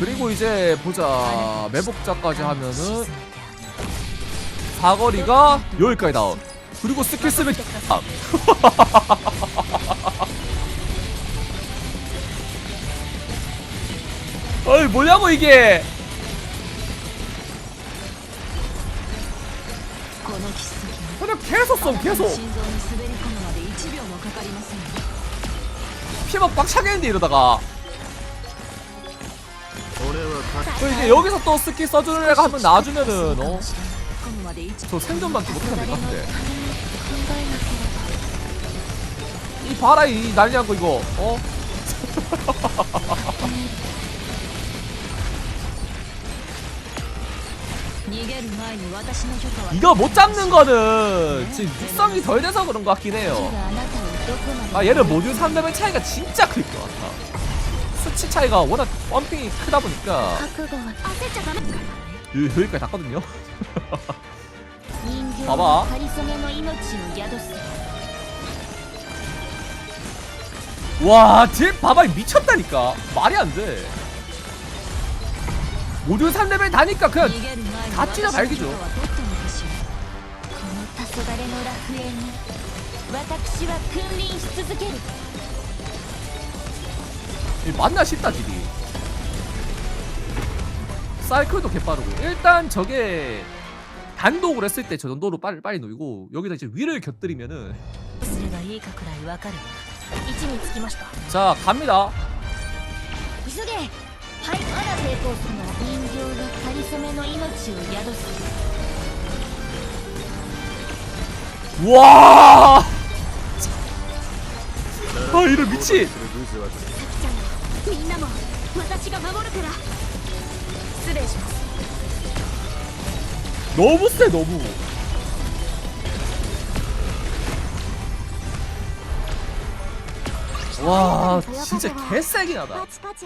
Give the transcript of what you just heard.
그리고 이제 보자. 매복자까지 하면은 사거리가 여기까지 나온 그리고 스킬 쓰면 어이 뭐냐고 이게! 그냥 계속 써 계속. 피막 빡차겠는데 이러다가. 또 이제 여기서 또 스킬 써주는 애가 한 번 나와주면은 어? 저 생존만도 못하는 것 같은데 이 봐라 이 난리한 거 이거 어? 이거 못 잡는 거는 지금 육성이 덜 돼서 그런 것 같긴 해요 아 얘를 모듈 3레벨 차이가 진짜 클 것 같아 수치 차이가 워낙 펌핑이 크다 보니까. 요, 여기까지 닿거든요. 봐봐. 와 딜 봐봐 미쳤다니까. 말이 안돼. 모든 3레벨 다니까 그냥 다 찢어 말기죠. 맞나 싶다 딜이. 사이클도 개빠르고. 일단 저게 단독을 했을 때 저 정도로 빨리 빨리 놓이고 여기다 이제 위를 곁들이면은. 자 갑니다. 와! 아 이런 미친! みんなも私が守るから失礼します 너무 세 너무 와 진짜 개세긴 하다 チパチ